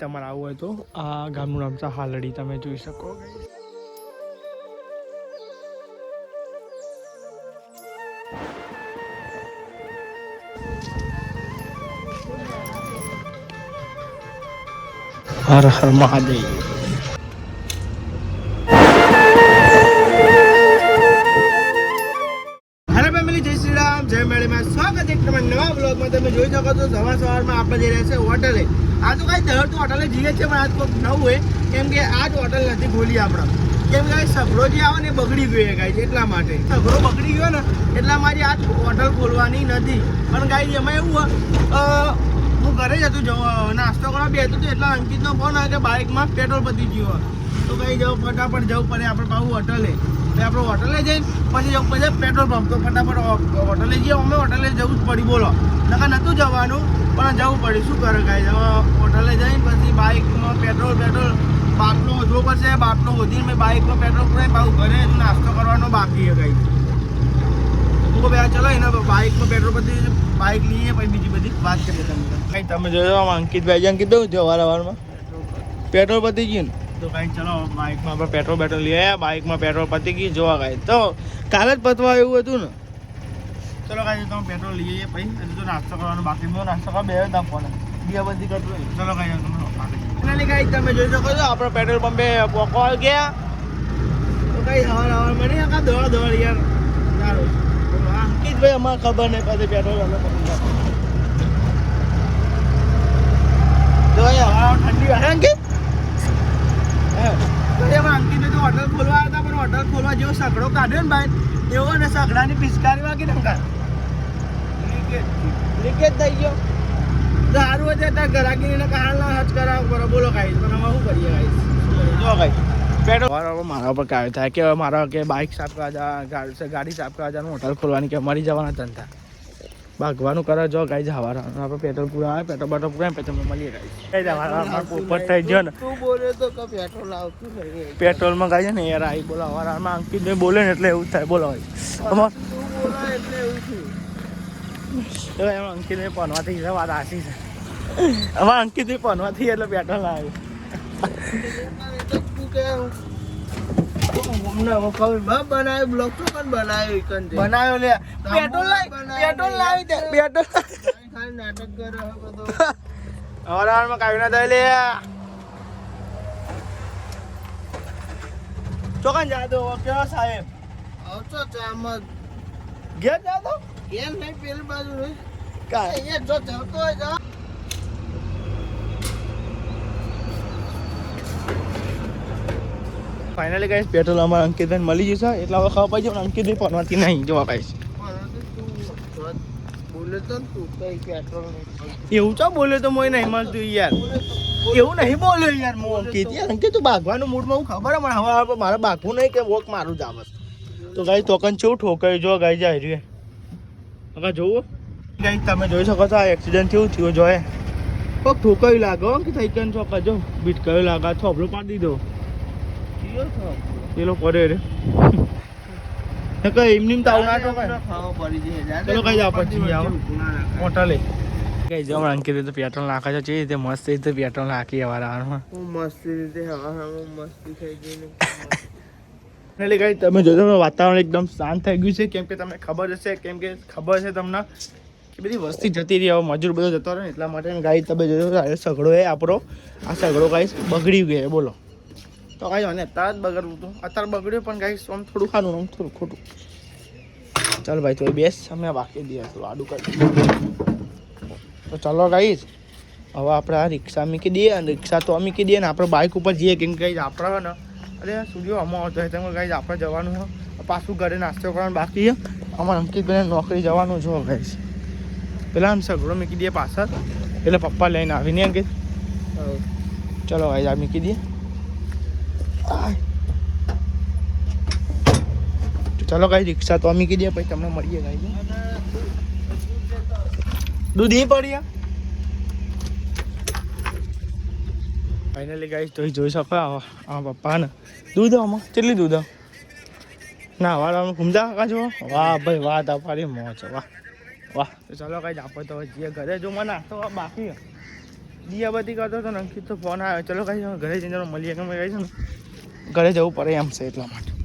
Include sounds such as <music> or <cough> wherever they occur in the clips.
તમારે આવું હોય તો આ ગામનું નામ છે હાલડી, તમે જોઈ શકો. હર હર મહાદેવ. જય મેળીમાં સ્વાગત છે. તમારા નવા બ્લોગમાં તમે જોઈ શકો છો, સવાર સવારમાં આપણે જઈ રહ્યા છે હોટલે. આ તો કાંઈ દર તો હોટલે જઈએ છીએ પણ આજ કોઈક નવું હોય. કેમ કે જ હોટલ નથી ખોલી આપણે. કેમ કે સગડો જે આવે ને બગડી ગયો ગાઈ એટલા માટે. સગડો બગડી ગયો ને એટલા મારી આજ હોટલ ખોલવાની નથી. પણ ગાય એમાં એવું હોય, હું ઘરે જ હતું નાસ્તો કરવા બેઠો હતું એટલા અંકિતનો ફોન આવ્યો કે બાઇકમાં પેટ્રોલ પતી ગયો. તો કઈ જવું ફટાફટ જવું પડે આપણે પાછું હોટલે તો આપણે હોટલે જઈને પછી પછી પેટ્રોલ પંપ તો ફટાફટ હોટલે જઈએ. અમે હોટલે જવું જ પડી બોલો. નકા નહોતું જવાનું પણ જવું પડ્યું. શું કરે કાંઈ હોટલે જઈને પછી બાઇકમાં પેટ્રોલ પેટ્રોલ બાટલો વધવો પડશે. બાટલો વધીને મેં બાઇકમાં પેટ્રોલ પૂરાય પાછું ઘરે નાસ્તો કરવાનો બાકી છે કાંઈ હું બે ચલો એના બાઇકમાં પેટ્રોલ પછી બાઇક લઈએ પછી બીજી બધી વાત કરીએ તમને. કઈ તમે જોયો અંકિતભાઈ અંકિત કેવું છે વાર વારમાં પેટ્રોલ પતી ગયું ને? તો કાંઈ ચલો બાઇકમાં આપણે પેટ્રોલ પેટ્રોલ લઈ આવ્યા. બાઇકમાં પેટ્રોલ પતી ગઈ જોવા કાંઈ તો કાલે જ પતવા એવું હતું ને? ચલો કાંઈ તમે પેટ્રોલ લઈ આવીએ પછી. હજુ તો નાસ્તો કરવાનો બાકી બધો નાસ્તો કરવા બે જ ફોન. બે બધી કરતો ચલો કાંઈ તમે કાંઈ તમે જોઈ શકો છો આપણે પેટ્રોલ પંપે પોકો ગયા. તો કઈ હવાર હવાર મળી આખા દોડ દોડ યાર. સારું. અંકિતભાઈ અમારે ખબર નહીં પછી પેટ્રોલ અમે પતી ગયા. તો ઠંડી વાળા. તો એમાં અંકિતભાઈ તો હોટલ ખોલવા હતા પણ હોટલ ખોલવા જેવો સગડો કાઢ્યો ને ભાઈ એવો ને સગડાની પિચકારી વાગી ને લીકેજ થઈ ગયો. સારું હોય ત્યાં ગરાકીને કાળ ના હજ કરાવ કરો બોલો કાંઈ પણ અમે શું કરીએ કાંઈ જો કાંઈ પેટ્રોલ મારા ઉપર પર કાય થાય કે મારા કે બાઇક સાફ કરવા જા ગાડી ગાડી સાફ કરવા જવાનું હોટલ ખોલવાની કે મરી જવાના ધંધા. ભાગવાનું કરે જો ગાઈ જવા આપણે પેટ્રોલ પૂરા આવે પેટ્રોલ બટો પૂરા પેટ્રોલ મળીએ ગાઈ ઉપર થઈ ગયો ને. પેટ્રોલ આવતું પેટ્રોલમાં ગાય છે ને યાર આવી બોલો અમારા અંકિત ભાઈ બોલે ને એટલે એવું થાય બોલો અમાર અંકિત ભાઈ પનવાથી છે વાત આશી છે. અમારા અંકિત ભાઈ પનવાથી એટલે પેટ્રોલ આવે. અમને બા બનાવ્યો બ્લોક તો પણ બનાવ્યો ઈકન છે બનાવ્યો લે પેટ્રોલ લાવી પેટ્રોલ લાવી દે પેટ્રોલ. ખાલી નાટક કરે હે બધો હવારમાં કાઢી ના થાય લે. ચોકન જાદો કેવો સાહેબ? આવતો ચામત ઘેર જાદો કેમ નહીં પેલી બાજુ નહીં. કાંઈ. જો જતો હોય જા ફાઇનલી ગાઈસ પેટ્રોલ અમારા અંકિતભાઈ મળી જશે એટલે હવે ખબર પડી જાય અંકિતભાઈ પરવાથી નહીં જોવા ગાઈસ એવું તું બોલે તો ચો મોય નહીં મળતું યાર. એવું નહીં બોલ્યો યાર મો અંકિત. યાર, અંકિત, તું ભાગવાનું મૂડમાં હું ખબર મને હવે મારે ભાગવું નહીં કે વોક મારું જ આવસ તો ગાઈ તોકન ચેવું ઠોકાઈ જો ગાઈ જાય રે હવે જોવો. ગાઈ તમે જોઈ શકો છો, આ એક્સિડન્ટ કેવું થયું જોએ કોક ઠોકાયું લાગે કે થઈ કન ચોક જો, બીટ કયો લાગે થોભલો પાડી દીધો કયો લોકો રે. <laughs> કઈ એમની એમ તાવ ના ઠોકાય ખાવા પડી જાય. ચલો કઈ જાઓ પછી આવો. મોટા લે. કઈ જો અંકિત તો પેટ્રોલ નાખે છે જે રીતે મસ્ત રીતે પેટ્રોલ નાખી વાળા હું મસ્તી રીતે હવા હવા મસ્તી થઈ ગઈ ને. એટલે કઈ તમે જોજો વાતાવરણ એકદમ શાંત થઈ ગયું છે. કેમ કે તમને ખબર હશે કેમ કે ખબર છે તમને કે બધી વસ્તી જતી રહી હવે મજૂર બધો જતો રહે ને એટલા માટે ગાઈ તમે જોજો આ સગડો એ આપણો આ સગડો ગાઈ બગડી ગયો બોલો. તો કાંઈ અને અત્યારે જ બગડવું હતું. અત્યારે બગડ્યું પણ ગાઈ આમ થોડું ખાનું આમ થોડું ખોટું. ચાલ ભાઈ તો બેસ અમે બાકી દઈએ તો આડું કરી તો ચાલો ગાઈશ હવે આપણે આ રિક્ષા મૂકી દઈએ અને રિક્ષા તો મૂકી દઈએ ને આપણે બાઇક ઉપર જઈએ કેમ કે આપણે ને અરે સૂર્યો અમારો હતો તેમાં ગાઈઝ આપણે જવાનું હોય પાછું ઘરે નાસ્તો કરવાનું બાકી છે અમારે અંકિતભાઈને નોકરી જવાનું જો ગાઈશ પેલા આમ સગડો મૂકી દઈએ પાછળ. એટલે પપ્પા લઈને આવીને અંકિત. ચલો ભાઈ આ મૂકી દઈએ. તો ચલો કઈ રિક્ષા તો અમી કીધી, પછી તમને મળીએ કઈ દૂધ એ પડ્યા ફાઇનલી ગાઈસ, તો જોઈ શકો આ આ પપ્પા દૂધ આમાં, કેટલી દૂધ ના ના, વાળા ઘૂમજા કાકા જો. વાહ ભાઈ, વાહ તમારી મોજ, વાહ વાહ. તો ચાલો કાંઈ આપો તો જઈએ ઘરે. જો, મને તો બાકી છે. દિયાબત્તી કરતો હતો ને અંકિત તો ફોન આવ્યો. ચલો કઈ ઘરે જઈને મળીએ. કે મેં છે ને ઘરે જવું પડે એમ છે એટલા માટે.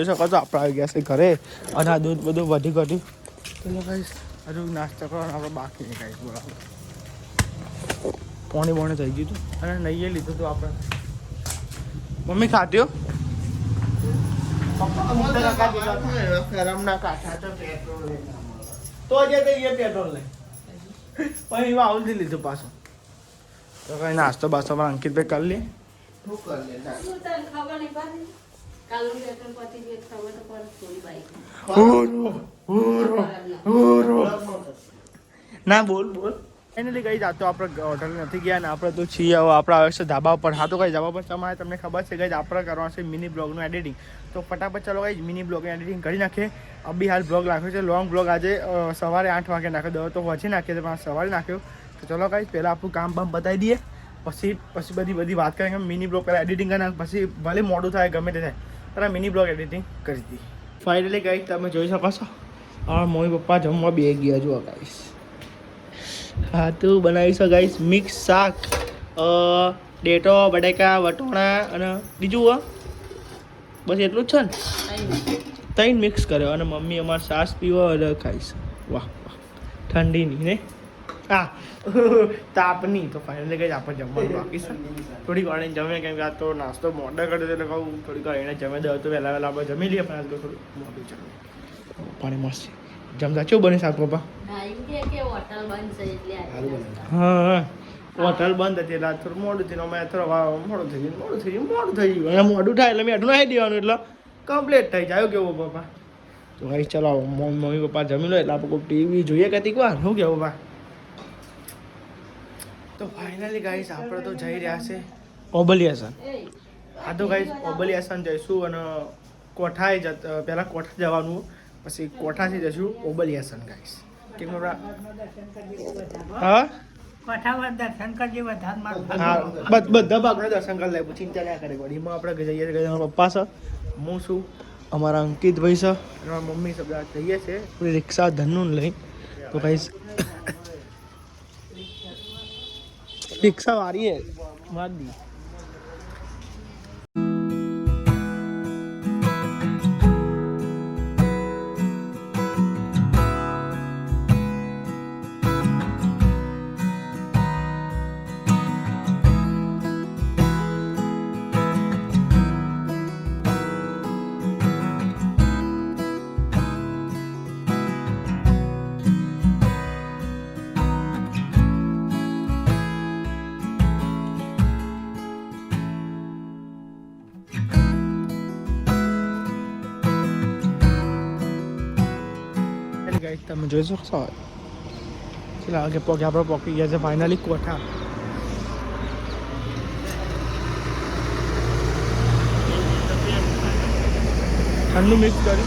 જોઈ શકો છો આપણે આવી ગયા છે ઘરે. અને આ દૂધ બધું વધી ઘટી તો કહીશ હજુ નાસ્તો કરવાનો આપણે બાકી નહીં ગાઈ બોલાવો પોણી બોણી થઈ ગયું હતું. અને નહીં લીધું હતું આપણે. મમ્મી ખાધ્યો કરમના કાંઠા તો પેટ્રોલ લઈને મળે. તો જે તો પેટ્રોલ લઈ. પણ એમાં લીધું પાછું. તો કઈ નાસ્તો બાસ્તો પણ અંકિતભાઈ કરી લઈએ શું કરી તાર? ના બોલ બોલ. ફાઇનલી ગઈ જાતો આપણે હોટલ નથી ગયા ને આપણે તો છીએ હવે. આપણે આવે છે ધાબા પર હા તો કઈ ધાબા પર તમારે તમને ખબર છે કઈ આપણે કરવાનું છે મિની બ્લોગનું એડિટિંગ તો ફટાફટ ચાલો કઈ મિની બ્લોગનું એડિટિંગ કરી નાખીએ. અભી હાલ બ્લોગ નાખ્યો છે. લોંગ બ્લોગ આજે સવારે આઠ વાગે નાખ્યો. દવા તો વચ્ચે નાખીએ તો સવારે નાખ્યો. તો ચલો કઈ પહેલાં આપણું કામ બામ બતાવી દઈએ. પછી પછી બધી બધી વાત કરીએ. મિની બ્લોગ પહેલાં એડિટિંગ કરી નાખ પછી ભલે મોડું થાય ગમે તે થાય. પહેલાં મિની બ્લોગ એડિટિંગ કરી હતી. ફાઇનલી ગાઈસ તમે જોઈ શકો છો. હા મમ્મી પપ્પા જમવા બે ગયા જુઓ ગાઈશ હા, તું બનાવીશું ગાઈસ મિક્સ શાક ડેટો, બટેકા, વટોણા અને બીજું બસ એટલું જ છે ને? ત્રણ મિક્સ કર્યો અને મમ્મી અમારે સાસ પીવો અને ખાઈશ વાહ વાહ. ઠંડીની ને? હા. <laughs> તાપની તો ફાઇનલી ગઈ આપણે જમવાનું બાકી છે. થોડીક વાર એને જમે કેમ કે આ તો નાસ્તો મોડો કર્યો એટલે કહું થોડીક વાર એને જમે દઉં તો વહેલા વહેલા આપણે જમી લઈએ પણ આજ થોડું મોડું જમે પાણી મસ્ત છે. જમતા કેવું બને શાક પપ્પા? હા, એમ કે કે હોટલ બંધ છે એટલે આવી ગયા. હા હા હોટલ બંધ હતી એટલે થોડું મોડું થયું અમે થોડું મોડું થઈ ગયું મોડું થઈ ગયું મોડું થઈ ગયું. અને મોડું થાય એટલે મેં એટલું નાખી દેવાનું એટલે કમ્પ્લીટ થઈ જાય. કેવું પપ્પા? તો ભાઈ ચલો મમ્મી પપ્પા જમી લો એટલે આપણે કોઈ ટીવી જોઈએ કતીક વાર. શું કેવું પપ્પા? તો ફાઇનલી ગાઈસ આપણે તો જઈ રહ્યા છે. ઓબલિયાસન. હા તો ગાઈસ ઓબલિયાસન જઈશું અને કોઠાએ જત પહેલાં કોઠા જવાનું પછી કોઠાથી જઈશું ઓબલિયાસન ગાઈસ કેમ આપણા હા? બધ- બધા ભાગના દર્શન કરી લે ચિંતા ના કરે. વળી આપણે જઈએ છીએ પપ્પા છે હું છું અમારા અંકિતભાઈ છે અને મારા મમ્મી છે જઈએ છે રિક્ષા ધનનું લઈ. તો કહીશ રિક્ષા વારી હે માર દી. ગાઈસ તમે જોઈ શકશો ચલા આગળ પગે આપણે પોકી ગયા છે ફાઇનલી કોઠા ઠંડુ મિક્સ કરી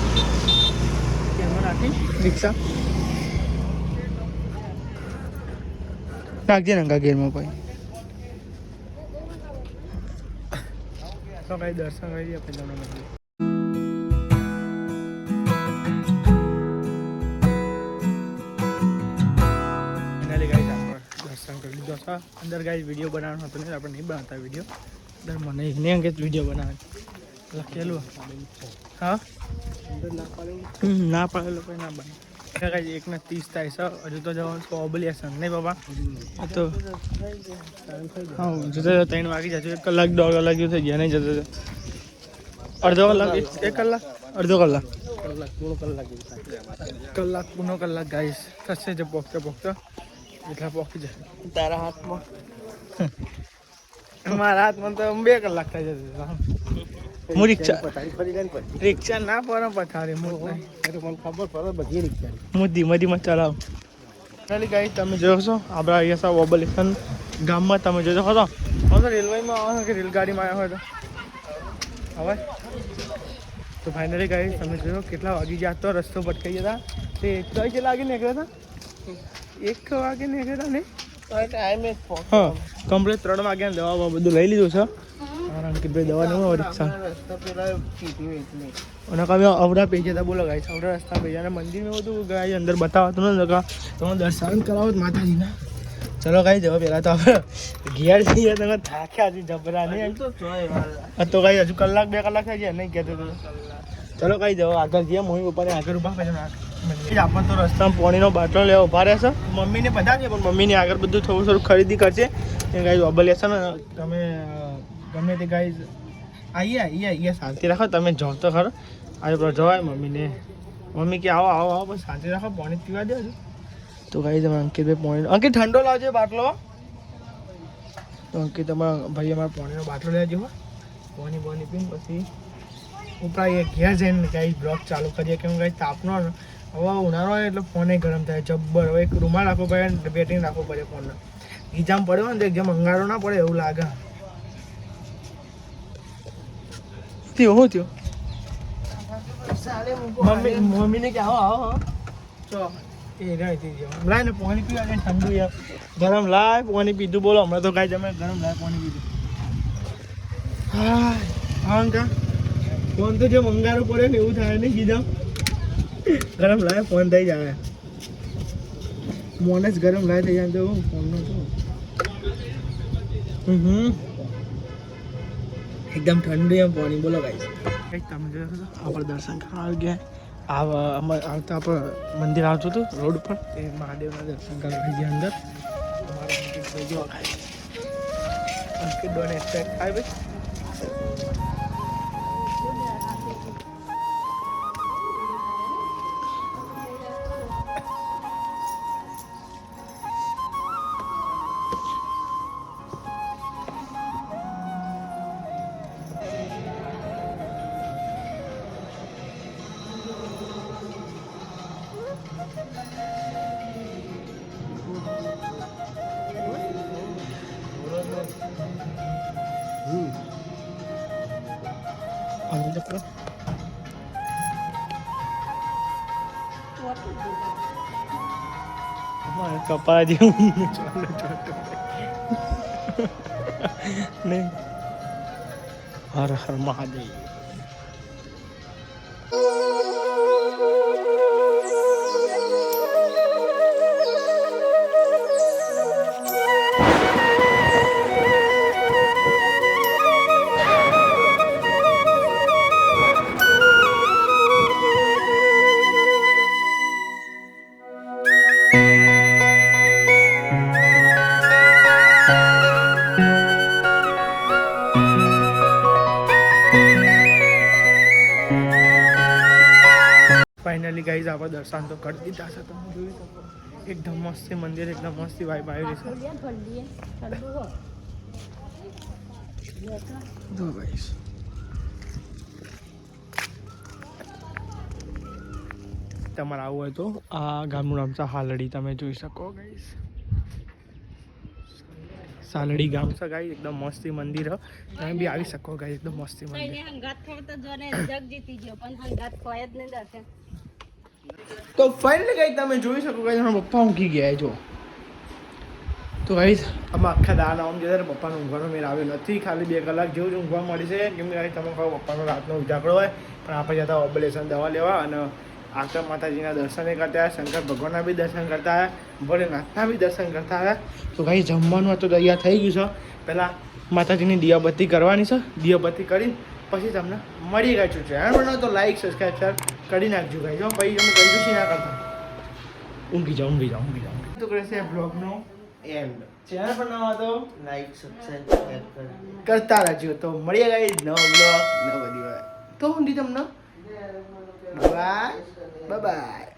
એમાં નાખી રિક્ષા નાખજે ગેરમાં કઈ દર્શન કરી છે અંદર ગાઈસ વીડિયો બનાવવાનો હતો નહીં આપણે નહીં બનાવતા વીડિયો અંદર મને એને અંગે જ વીડિયો બનાવે. લખેલું હા? ના પાડેલો કોઈ ના બને. એક એકને ત્રીસ થાય છે હજુ તો જવાનું છે ઓબલિયાસન નહીં બાબા આ તો હા જતો ત્રણ વાગી જાય એક કલાક દોઢ કલાક જેવું થઈ ગયા નહીં જતો અડધો કલાક એક- કલાક? અડધો કલાક. કલાક પૂનો કલાક ગાઈસ થશે જે પોખતે પોખતે. એટલા <laughs> જાય તારા હાથમાં? <laughs> મારા હાથમાં તો બે કલાક થઈ જશે. હું રિક્ષા રિક્ષા ના પડે પથારી હું જ મને ખબર પડે બધી રિક્ષા હું ધીમે ધીમે ચલાવું. ચાલી ગાઈ તમે જોયો છો આપણા અહીંયા સાહેબ ઓબલેશન ગામમાં તમે જોજો હતો હવે તો રેલવેમાં આવો છે કે રેલગાડીમાં આવ્યો હોય તો? હવે? તો ફાઇનલી ગાઈ તમે જોયો કેટલા વાગી ગયા? તો રસ્તો ભટકાઈ ગયા હતા તે કઈ કેટલા લાગીને નીકળ્યા હતા એક વાગે ને ગયા ને? હા કમ્પ્લીટ ત્રણ વાગ્યા દવા બધું લઈ લીધું છે. કારણ કે ભાઈ દવા નહીં હોય રિક્ષા. રસ્તા પેલા કીધું એટલે અને કभी અવડા પેજ હતા બોલો ગાય અવડા રસ્તા પેજ અને મંદિરમાં બધું ગાય અંદર બતાવતું નથી નકા તો દર્શન કરાવો માતાજીના. ચલો ગાઈ જવા પહેલા તો આપણે ઘેર જઈએ તમે થાક્યા હજી જબરા નહીં તો જોઈ આ તો ગાઈ હજુ કલાક બે કલાક થઈ ગયા નહીં કહેતો ચલો ગાઈ જવા આગળ જઈએ મમ્મી પપ્પાને આગળ ઊભા મંદિર આપણને તો રસ્તામાં પાણીનો બાટલો લેવા ઊભા રહેશે મમ્મીને બધા છે, પણ મમ્મીને આગળ બધું થોડું થોડું ખરીદી કરશે એ ગાઈ અબલ્યા છે ને. તમે, ગમે તે ગાઈઝ આઈએ આઈએ આઈએ, શાંતિ રાખો, તમે જાઓ તો ખરો. આજે જવાય મમ્મીને. મમ્મી કે આવો આવો આવો, બસ શાંતિ રાખો, પાણી પીવા દે તો ગાઈ તમે અંકિતભાઈ પાણી અંકિત, ઠંડો લાવજો બાટલો. તો અંકિત તમારા ભાઈ અમારા પાણીનો બાટલો લેજો પાણી પાણી પીને પછી ઉપરા એ ઘેર જઈને ગાઈ બ્લોક ચાલુ કરીએ, કેમ ગાઈ તાપનો હવે ઉનાળો હોય એટલે ફોને ગરમ થાય. જબ્બર. હવે એક રૂમાલ રાખવો પડે ને બેટિંગ રાખવો પડે ફોનના ગીજામ પડ્યો ને તો એકદમ અંગારો ના પડે એવું લાગે. થયો શું થયો? મમ્મી મમ્મીને કે આવો આવો. ચો એ રહી ગયો. લાય ને પાણી પીવા દે ઠંડુ યાર. ગરમ લાય પાણી પીધું બોલો. હમણાં તો કાંઈ તમે ગરમ લાય પાણી પીધું. હા હા અંકા ફોન તો જે મંગારો પડે ને એવું થાય ને કીધા ગરમ લાય ફોન થઈ જાય મોને જ ગરમ લાય થઈ જાય તો ફોનનો તો હમ. એકદમ ઠંડુ એમ પાણી. બોલો કંઈક તમે જોયો આપણે દર્શન કરવા આવી આ અમારે આવતા આપણે મંદિર આવતું હતું, રોડ પર. એ મહાદેવના દર્શન કરવા આવી ગયા અંદર. અમારા અંકિતભાઈ જો ખાય અંકિત ડોને એક્સપેક્ટ ભાઈ. કપા જેવું ચાલો ચાલો નહીં હર હર મહાદેવ ફાઇનલી ગાઈઝ આપણે દર્શન તો કરી દીધા છે તમે જોઈ શકો. એકદમ મસ્ત છે મંદિર એકદમ મસ્તી વાઇબ આવી રહી છે. જો ગાઈઝ તમારે આવું હોય તો આ ગામનું નામ છે હાલડી તમે જોઈ શકો ગાઈઝ સાલડી ગામ છે ગાઈ એકદમ મસ્તી મંદિર તમે બી આવી શકો ગાઈ એકદમ મસ્તી મંદિર. હંગાત ખોય તો જોને જગ જીતી ગયો પણ હંગાત ખોય જ નહીં દર્શન. તો ફાઇનલી ગઈ તમે જોઈ શકો કે મારા પપ્પા ઊંઘી ગયા જો. તો ગઈ અમે આખા દાડા આમ જતા પપ્પાનો ઊંઘવાનો મેળ આવ્યો નથી. ખાલી બે કલાક જેવું જ ઊંઘવા મળી છે. કેમ કે તમે કહો પપ્પાનો રાતનો ઉજાગરો હોય. પણ આપણે જતા ઓબલેશન દવા લેવા અને આશ્રમ માતાજીના દર્શન કરતા આવ્યા, શંકર ભગવાનના બી દર્શન કરતા આવ્યા, ભોલેનાથના બી દર્શન કરતા આવ્યા. તો ગાઈ જમવાનું તો તૈયાર થઈ ગયું છે. પહેલાં માતાજીની દિયાબત્તી કરવાની છે. દિયાબત્તી કરી, પછી તમને મળી ગયું છે તો લાઈક સબસ્ક્રાઈબ શેર કરી નાખજો ભાઈ. જો પછી તમે કંજૂસી ના કરતા. ઊંઘી જાઓ ઊંઘી જાઓ ઊંઘી જાઓ. તો કહેશે બ્લોગનો એન્ડ ચેનલ નવા તો લાઈક સબસ્ક્રાઇબ કરતા રહેજો. તો મળીએ ગાઈ નવો બ્લોગ નવો દિવસ. તો ઊંધી તમને બાય બાય